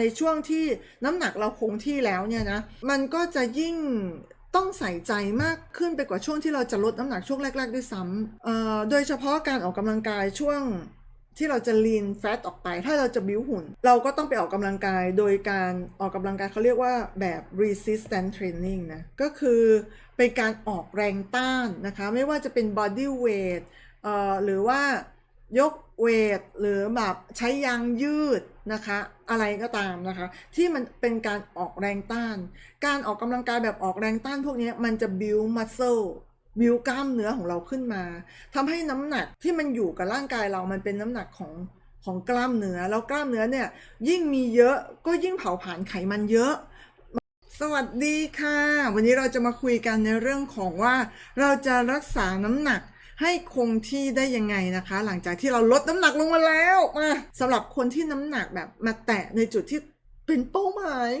ในช่วงที่น้ำหนักเราคงที่แล้วเนี่ยนะมันก็จะยิ่งต้องใส่ใจมากขึ้นไปกว่าช่วงที่เราจะลดน้ำหนักช่วงแรก ๆ ด้วยซ้ำโดยเฉพาะการออกกำลังกายช่วงที่เราจะ lean fat ออกไป ถ้าเราจะบิ้วหุ่น เราก็ต้องไปออกกำลังกายโดยการออกกำลังกายเขาเรียกว่าแบบ resistance training นะ ก็คือเป็นการออกแรงต้านนะคะ ไม่ว่าจะเป็น body weight หรือว่า ยกเวทหรือแบบใช้ยางยืดนะคะ อะไรก็ตามนะคะ ที่มันเป็นการออกแรงต้าน การออกกำลังกายแบบออกแรงต้านพวกนี้มันจะ build muscle บิวกล้ามเนื้อของเราขึ้นมาทำให้น้ำหนักที่มันอยู่กับร่างกายเรามันเป็นน้ำหนักของของกล้ามเนื้อแล้วกล้ามเนื้อเนี่ยยิ่งมีเยอะก็ยิ่งเผาผลาญไขมันเยอะ สวัสดีค่ะ วันนี้เราจะมาคุยกันในเรื่องของว่าเราจะรักษาน้ำหนัก ให้คงที่ได้ยังไงนะคะ หลังจากที่เราลดน้ำหนักลงมาแล้วมาสำหรับคนที่น้ำหนักแบบมาแตะในจุดที่ เป็นเป้าหมาย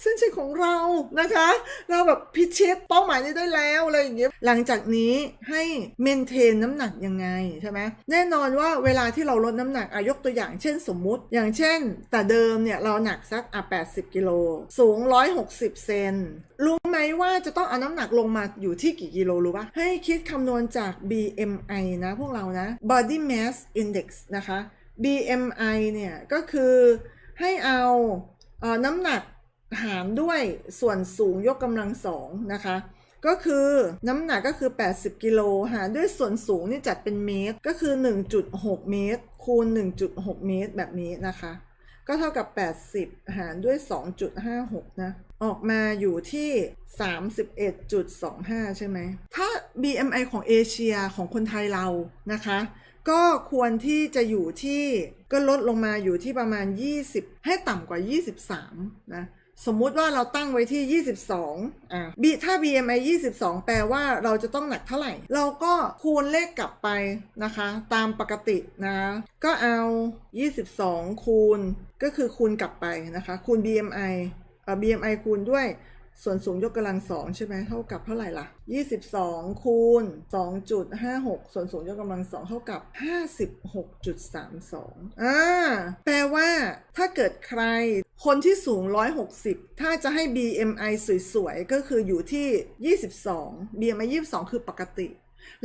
เส้นชัยของเรานะคะ เราแบบพิชิตเป้าหมายนี้ได้แล้วอะไรอย่างเงี้ยหลังจากนี้ให้เมนเทนน้ำหนักยังไงใช่ไหมแน่นอนว่าเวลาที่เราลดน้ำหนักอายกตัวอย่างเช่นสมมุติ อย่างเช่น แต่เดิมเนี่ยเราหนักสักอะ80 กิโลสูง 160 เซนรู้ไหมว่าจะต้องเอาน้ำหนักลงมาอยู่ที่กี่กิโลรู้ปะให้คิดคำนวณจาก BMI นะพวกเรานะ Body Mass Index นะคะ BMI เนี่ยก็คือให้เอา น้ำหนักหารด้วยส่วนสูงยกกำลังสองนะคะ ก็คือน้ำหนักก็คือ 80 กิโลหารด้วยส่วนสูงนี่จัดเป็นเมตร ก็คือ 1.6 เมตร คูณ 1.6 เมตรแบบนี้นะคะ ก็เท่ากับ 80 หารด้วย 2.56 นะ ออกมาอยู่ที่ 31.25 ใช่ไหม ถ้า BMI ของเอเชียของคนไทยเรานะคะ ก็ควรที่จะอยู่ที่ก็ลดลงมาอยู่ที่ประมาณ 20 ให้ต่ำกว่า 23 นะ สมมุติว่าเราตั้งไว้ที่ 22 อะ B ถ้า BMI 22 แปลว่าเราจะต้องหนักเท่าไหร่ เราก็คูณเลขกลับไปนะคะ ตามปกตินะ ก็เอา 22 คูณ ก็คือคูณกลับไปนะคะ คูณ BMI เอ่อ BMI คูณด้วย ส่วนสูงยกกำลังสองใช่ไหมเท่ากับเท่าไหร่ล่ะ 22 คูณ 2.56 ส่วนสูงยกกำลังสองเท่ากับ 56.32 อ่า แปลว่า ถ้าเกิดใคร คนที่สูง 160 ถ้าจะให้ BMI สวยๆ ก็คืออยู่ที่ 22 BMI 22 คือปกติ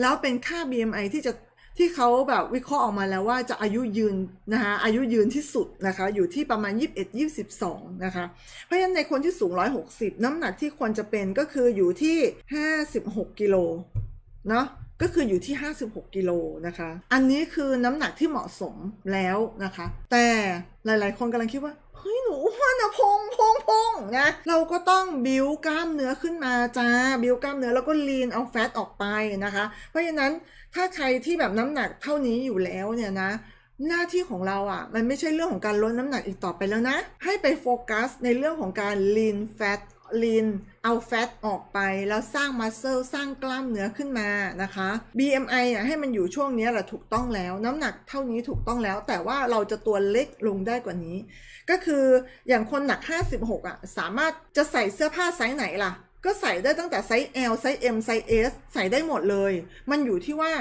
แล้วเป็นค่า BMI ที่จะ ที่เขาแบบวิเคราะห์ออกมาแล้วว่าจะอายุยืนนะคะอายุยืนที่สุดนะคะอยู่ที่ประมาณ 21 22 นะคะ เพราะฉะนั้นในคนที่สูง 160 น้ำหนักที่ควรจะเป็นก็คืออยู่ที่ 56 กิโลเนาะก็คืออยู่ที่ 56 กิโลนะคะ อันนี้คือน้ำหนักที่เหมาะสมแล้วนะคะ แต่หลาย ๆ คนกำลังคิดว่า เฮ้ย หนูอ้วนอะพงพองพอง นะเราก็ต้องบิวกล้ามเนื้อขึ้นมาจ้าบิวกล้ามเนื้อแล้วก็ลีนเอาแฟตออกไปนะคะ เพราะฉะนั้นถ้าใครที่แบบน้ำหนักเท่านี้อยู่แล้วเนี่ยนะหน้าที่ของเราอะมันไม่ใช่เรื่องของการลดน้ำหนักอีกต่อไปแล้วนะ ให้ไปโฟกัสในเรื่องของการ lean fat lean เอาแฟตออกไปแล้วสร้าง muscle สร้างกล้ามเนื้อขึ้นมานะคะ BMI อะให้มันอยู่ช่วงนี้แหละถูกต้องแล้ว น้ำหนักเท่านี้ถูกต้องแล้ว แต่ว่าเราจะตัวเล็กลงได้กว่านี้ ก็คืออย่างคนหนัก 56อะสามารถจะใส่เสื้อผ้าไซส์ไหนล่ะ ก็ใส่ได้ตั้งแต่ไซส์ L ไซส์ M ไซส์ S ใส่ได้หมดเลย มันอยู่ที่ว่า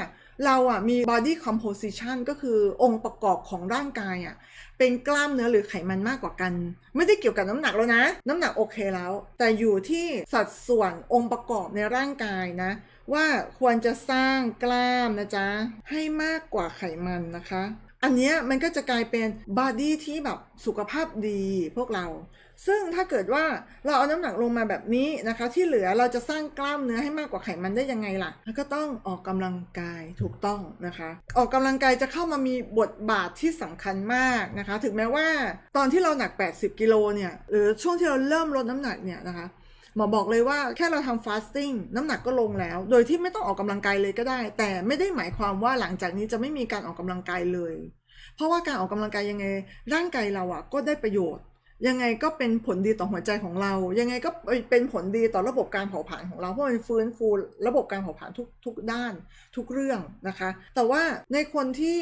เราอะมี body composition ก็คือองค์ประกอบของร่างกายอะ เป็นกล้ามเนื้อหรือไขมันมากกว่ากัน ไม่ได้เกี่ยวกับน้ำหนักแล้วนะ น้ำหนักโอเคแล้ว แต่อยู่ที่สัดส่วนองค์ประกอบในร่างกายนะ ว่าควรจะสร้างกล้ามนะจ๊ะ ให้มากกว่าไขมันนะคะ อันนี้มันก็จะกลายเป็นบอดี้ที่แบบสุขภาพดีพวกเรา ซึ่งถ้าเกิดว่าเราเอาน้ำหนักลงมาแบบนี้นะคะ ที่เหลือเราจะสร้างกล้ามเนื้อให้มากกว่าไขมันได้ยังไงล่ะ แล้วก็ต้องออกกำลังกายถูกต้องนะคะ ออกกำลังกายจะเข้ามามีบทบาทที่สำคัญมากนะคะ ถึงแม้ว่าตอนที่เราหนัก 80 กิโลเนี่ยหรือช่วงที่เราเริ่มลดน้ำหนักเนี่ยนะคะหมอบอกเลยว่าแค่เราทำฟาสติ้งน้ำหนักก็ลงแล้ว โดยที่ไม่ต้องออกกำลังกายเลยก็ได้ แต่ไม่ได้หมายความว่าหลังจากนี้จะไม่มีการออกกำลังกายเลย เพราะว่าการออกกำลังกายยังไง ร่างกายเราอะก็ได้ประโยชน์ ยังไงก็เป็นผลดีต่อหัวใจของเรา ยังไงก็เป็นผลดีต่อระบบการเผาผลาญของเรา เพราะมันฟื้นฟูระบบการเผาผลาญทุกทุกด้านทุกเรื่องนะคะ แต่ว่าในคนที่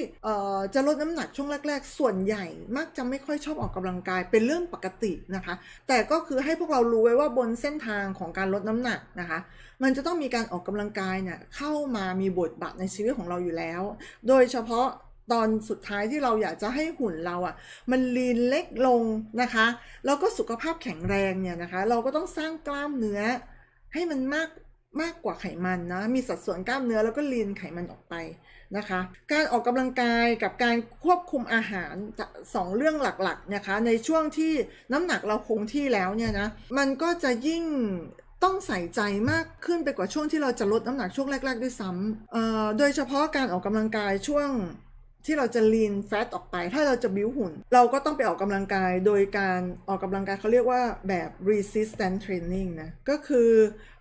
จะลดน้ำหนักช่วงแรก ๆ ส่วนใหญ่มักจะไม่ค่อยชอบออกกำลังกายเป็นเรื่องปกตินะคะ แต่ก็คือให้พวกเรารู้ไว้ว่าบนเส้นทางของการลดน้ำหนักนะคะ มันจะต้องมีการออกกำลังกายเนี่ยเข้ามามีบทบาทในชีวิตของเราอยู่แล้ว โดยเฉพาะ ตอนสุดท้ายที่เราอยากจะให้หุ่นเราอะ่ะ มันลีนเล็กลงนะคะ แล้วก็สุขภาพแข็งแรงเนี่ยนะคะ เราก็ต้องสร้างกล้ามเนื้อ ให้มันมากมากกว่าไขมันนะ มีสัดส่วนกล้ามเนื้อแล้วก็ลีนไขมันออกไปนะคะ การออกกำลังกายกับการควบคุมอาหารสองเรื่องหลักๆนะคะ ในช่วงที่น้ำหนักเราคงที่แล้วเนี่ยนะ มันก็จะยิ่งต้องใส่ใจมากขึ้นไปกว่าช่วงที่เราจะลดน้ำหนักช่วงแรก ๆ ด้วยซ้ำโดยเฉพาะการออกกำลังกายช่วง ที่เราจะ lean fat ออกไป ถ้าเราจะบิ้วหุ่น เราก็ต้องไปออกกำลังกายโดยการออกกำลังกายเขาเรียกว่าแบบ resistance training นะ ก็คือ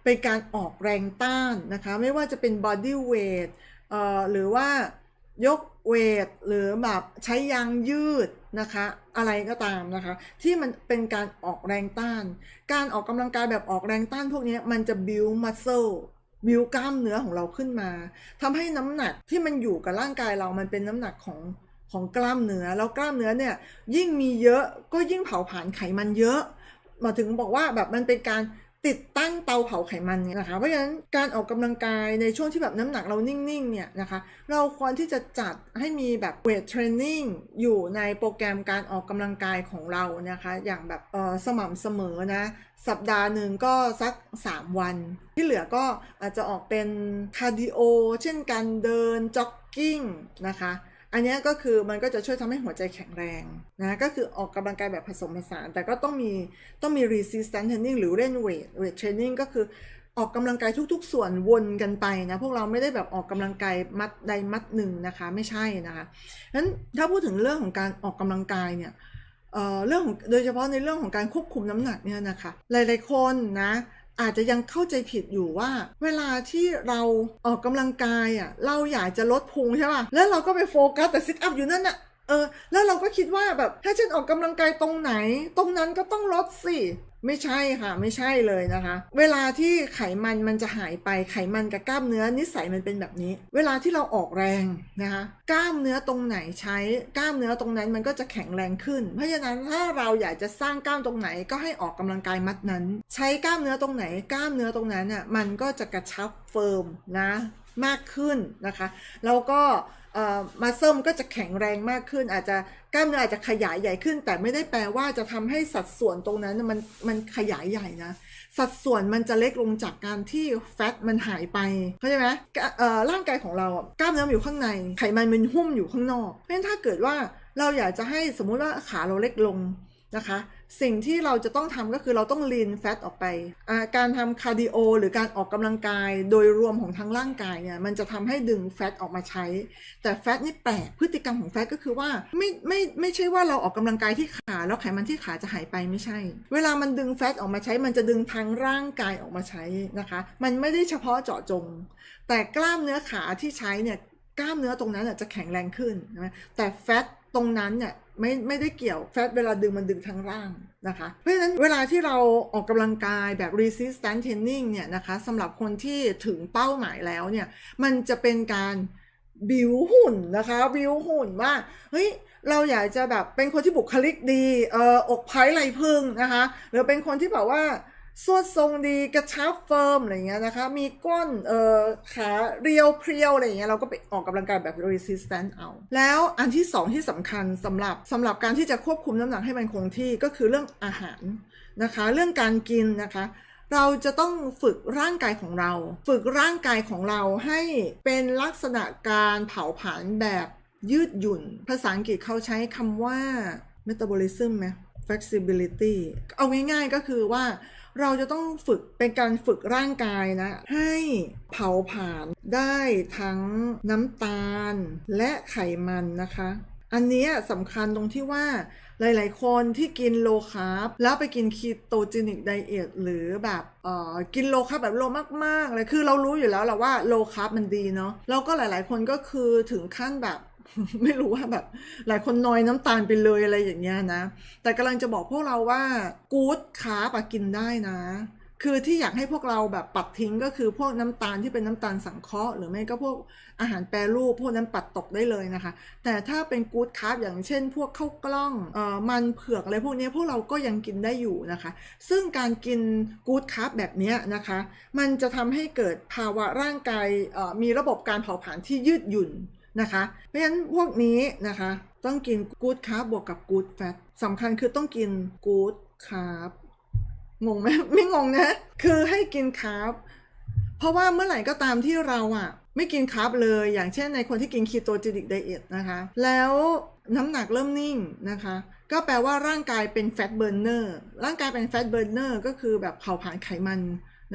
เป็นการออกแรงต้านนะคะ ไม่ว่าจะเป็น body weight เอ่อหรือว่ายกเวท หรือแบบใช้ยางยืดนะคะ อะไรก็ตามนะคะ ที่มันเป็นการออกแรงต้าน การออกกำลังกายแบบออกแรงต้านพวกนี้มันจะ build muscle บิวกล้ามเนื้อของเราขึ้นมาทำให้น้ำหนักที่มันอยู่กับร่างกายเรามันเป็นน้ำหนักของของกล้ามเนื้อแล้วกล้ามเนื้อเนี่ยยิ่งมีเยอะก็ยิ่งเผาผลาญไขมันเยอะ มาถึงบอกว่าแบบมันเป็นการ ติดตั้งเตาเผาไขมันเนี่ยนะคะเพราะฉะนั้นการออกกำลังกายในช่วงที่แบบน้ำหนักเรานิ่งๆเนี่ยนะคะเราควรที่จะจัดให้มีแบบเวทเทรนนิ่งอยู่ในโปรแกรมการออกกำลังกายของเรานะคะ อย่างแบบเออสม่ำเสมอนะสัปดาห์หนึ่งก็สัก 3 วัน ที่เหลือก็อาจจะออกเป็นคาร์ดิโอเช่นการเดินจ็อกกิ้งนะคะ อันนี้ก็คือมันก็จะช่วยทำให้หัวใจแข็งแรงนะก็คือออกกำลังกายแบบผสมผสาน แต่ก็ต้องมีต้องมี resistance training หรือเล่นเวทเวทเทรนนิ่งก็คือออกกำลังกายทุก ๆ ส่วนวนกันไปนะพวกเราไม่ได้แบบออกกำลังกายมัดใดมัดหนึ่งนะคะไม่ใช่นะคะนั้นถ้าพูดถึงเรื่องของการออกกำลังกายเนี่ยเอ่อเรื่องของโดยเฉพาะในเรื่องของการควบคุมน้ำหนักเนี่ยนะคะหลายๆคนนะ อาจจะยังเข้าใจผิดอยู่ว่า เวลาที่เราออกกำลังกายอะเราอยากจะลดพุงใช่ป่ะแล้วเราก็ไปโฟกัสแต่ซิทอัพอยู่นั่นน่ะเออแล้วเราก็คิดว่าแบบถ้าฉันออกกำลังกายตรงไหน ตรงนั้นก็ต้องลดสิ ไม่ใช่ค่ะ ไม่ใช่เลยนะคะ เวลาที่ไขมันมันจะหายไปไขมันกับกล้ามเนื้อนิสัยมันเป็นแบบนี้ เวลาที่เราออกแรงนะคะ กล้ามเนื้อตรงไหนใช้กล้ามเนื้อตรงนั้นมันก็จะแข็งแรงขึ้น เพราะฉะนั้นถ้าเราอยากจะสร้างกล้ามตรงไหนก็ให้ออกกำลังกายมัดนั้น ใช้กล้ามเนื้อตรงไหน กล้ามเนื้อตรงนั้นอะมันก็จะกระชับเฟิร์มนะมากขึ้นนะคะ แล้วก็ มาเซิมก็จะแข็งแรงมากขึ้น อาจจะกล้ามเนื้ออาจจะขยายใหญ่ขึ้น แต่ไม่ได้แปลว่าจะทำให้สัดส่วนตรงนั้นมันมันขยายใหญ่นะ สัดส่วนมันจะเล็กลงจากการที่แฟตมันหายไปเข้าใจไหมร่างกายของเรากล้ามเนื้ออยู่ข้างใน ไขมันมันหุ้มอยู่ข้างนอกเพราะฉะนั้นถ้าเกิดว่าเราอยากจะให้สมมุติว่าขาเราเล็กลง นะคะ สิ่งที่เราจะต้องทำก็คือเราต้องลีนแฟตออกไป การทำคาร์ดิโอหรือการออกกำลังกายโดยรวมของทั้งร่างกายเนี่ยมันจะทำให้ดึงแฟตออกมาใช้ แต่แฟตนี่แปลกพฤติกรรมของแฟตก็คือว่าไม่ไม่ไม่ใช่ว่าเราออกกำลังกายที่ขาแล้วไขมันที่ขาจะหายไปไม่ใช่ เวลามันดึงแฟตออกมาใช้ มันจะดึงทั้งร่างกายออกมาใช้นะคะ มันไม่ได้เฉพาะเจาะจง แต่กล้ามเนื้อขาที่ใช้เนี่ยกล้ามเนื้อตรงนั้นจะแข็งแรงขึ้นนะแต่แฟตตรงนั้นเนี่ย ไม่ไม่ได้เกี่ยวแฟตเวลาดึงมันดึงทั้งร่างนะคะ เพราะฉะนั้นเวลาที่เราออกกำลังกายแบบ resistance training เนี่ยนะคะสำหรับคนที่ถึงเป้าหมายแล้วเนี่ยมันจะเป็นการบิวหุ่นนะคะบิวหุ่นว่าเฮ้ยเราอยากจะแบบเป็นคนที่บุคลิกดีเอออกไผ่ไหลพึ่งนะคะหรือเป็นคนที่แบบว่า สวดทรงดีกระชับเฟิร์มอะไรเงี้ยนะคะ มีก้นเอ่อขาเรียวเพรียวอะไรอย่างเงี้ยเราก็ไปออกกำลังกายแบบ resistance เอา แล้วอันที่สองที่สำคัญสำหรับสำหรับการที่จะควบคุมน้ำหนักให้มันคงที่ก็คือเรื่องอาหารนะคะ เรื่องการกินนะคะเราจะต้องฝึกร่างกายของเรา ฝึกร่างกายของเราให้เป็นลักษณะการเผาผลาญแบบยืดหยุ่น ภาษาอังกฤษเขาใช้คำว่า metabolism ไหม flexibility เอาง่ายๆก็คือว่า เราจะต้องฝึกเป็นการฝึกร่างกายนะ ให้เผาผลาญได้ทั้งน้ำตาลและไขมันนะคะ อันนี้สำคัญตรงที่ว่าหลาย ๆ คนที่กินโลคาร์บแล้วไปกินคีโตจินิกไดเอทหรือแบบเอ่อกินโลคาร์บแบบโลมากๆเลยคือเรารู้อยู่แล้วแหละว่าโลคาร์บมันดีเนาะแล้วก็หลาย ๆ คนก็คือถึงขั้นแบบ ไม่รู้ว่าแบบ หลายคนนอยน้ำตาลไปเลยอะไรอย่างเงี้ยนะ แต่กำลังจะบอกพวกเราว่ากู๊ดคาร์บอะกินได้นะ คือที่อยากให้พวกเราแบบปัดทิ้งก็คือพวกน้ำตาลที่เป็นน้ำตาลสังเคราะห์หรือไม่ก็พวกอาหารแปรรูปพวกนั้นปัดตกได้เลยนะคะ แต่ถ้าเป็นกู๊ดคาร์บอย่างเช่น พวกข้าวกล้องเอ่อมันเผือกอะไรพวกนี้พวกเราก็ยังกินได้อยู่นะคะ ซึ่งการกินกู๊ดคาร์บแบบนี้นะคะ มันจะทำให้เกิดภาวะร่างกายเอ่อมีระบบการเผาผลาญที่ยืดหยุ่น นะคะ เพราะฉะนั้นพวกนี้นะคะ ต้องกินกู๊ดคาร์บบวกกับกู๊ดแฟตสำคัญคือต้องกินกู๊ดคาร์บงงไหมไม่งงนะ คือให้กินคาร์บเพราะว่าเมื่อไหร่ก็ตามที่เราอะไม่กินคาร์บเลย อย่างเช่นในคนที่กินคีโตจินิกไดเอทนะคะ แล้วน้ำหนักเริ่มนิ่งนะคะ ก็แปลว่าร่างกายเป็นแฟตเบิร์นเนอร์ร่างกายเป็นแฟตเบิร์นเนอร์ก็คือแบบเผาผลาญไขมัน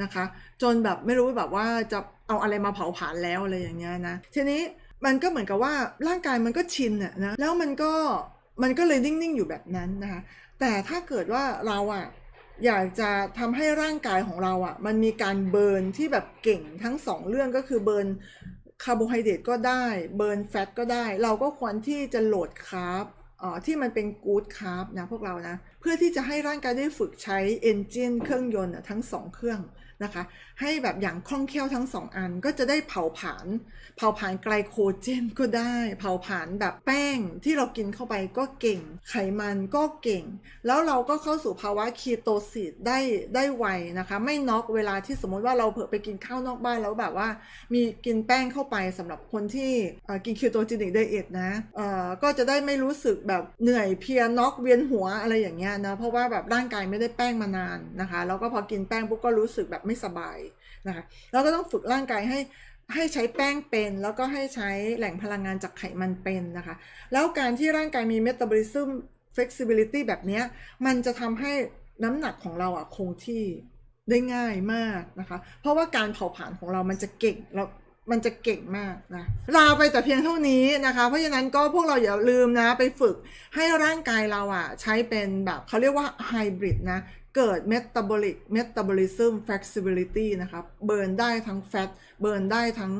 นะคะ จนแบบไม่รู้แบบว่าจะเอาอะไรมาเผาผลาญแล้วอะไรอย่างเงี้ยนะ ทีนี้ มันก็เหมือนกับว่าร่างกายมันก็ชินอะนะแล้วมันก็มันก็เลยนิ่งๆอยู่แบบนั้นนะคะแต่ถ้าเกิดว่าเราอะอยากจะทำให้ร่างกายของเราอะมันมีการเบิร์นที่แบบเก่งทั้งสองเรื่องก็คือเบิร์นคาร์โบไฮเดรตก็ได้ เบิร์นแฟตก็ได้ เราก็ควรที่จะโหลดคาร์บอ่อที่มันเป็นกู๊ดคาร์บนะพวกเรานะ เพื่อที่จะให้ร่างกายได้ฝึกใช้เอนจินเครื่องยนต์ทั้งสองเครื่อง นะคะ ให้แบบอย่างคล่องแคล่วทั้งสองอันก็จะได้เผาผลาญเผาผลาญไกลโคเจนก็ได้ เผาผลาญแบบแป้งที่เรากินเข้าไปก็เก่ง ไขมันก็เก่ง แล้วเราก็เข้าสู่ภาวะคีโตซิสได้ได้ไวนะคะ ไม่น็อกเวลาที่สมมติว่าเราเผลอไปกินข้าวนอกบ้านแล้วแบบว่า มีกินแป้งเข้าไปสำหรับคนที่กินคีโตจินิกไดเอทนะก็จะได้ไม่รู้สึกแบบเหนื่อยเพลียน็อกเวียนหัวอะไรอย่างเงี้ยนะเพราะว่าแบบร่างกายไม่ได้แป้งมานานนะคะ แล้วก็พอกินแป้งปุ๊บก็รู้สึกแบบไม่สบายนะคะแล้วก็ต้องฝึกร่างกายให้ให้ใช้แป้งเป็นแล้วก็ให้ใช้แหล่งพลังงานจากไขมันเป็นนะคะ แล้วการที่ร่างกายมี metabolism flexibility แบบนี้มันจะทำให้น้ำหนักของเราอะคงที่ได้ง่ายมากนะคะ เพราะว่าการเผาผลาญของเรามันจะเก่งแล้วมันจะเก่งมากนะลาไปแต่เพียงเท่านี้นะคะ เพราะฉะนั้นก็พวกเราอย่าลืมนะไปฝึกให้ร่างกายเราอะใช้เป็นแบบเขาเรียกว่าไฮบริดนะ เกิด metabolic metabolism flexibility นะครับเบิร์นได้ทั้งแฟตเบิร์นได้ทั้ง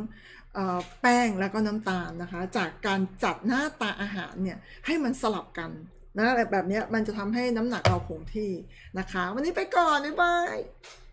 แป้งแล้วก็น้ำตาลนะคะ จากการจัดหน้าตาอาหารเนี่ยให้มันสลับกันนะแบบนี้มันจะทำให้น้ำหนักเราคงที่นะคะ วันนี้ไปก่อน บ๊ายบาย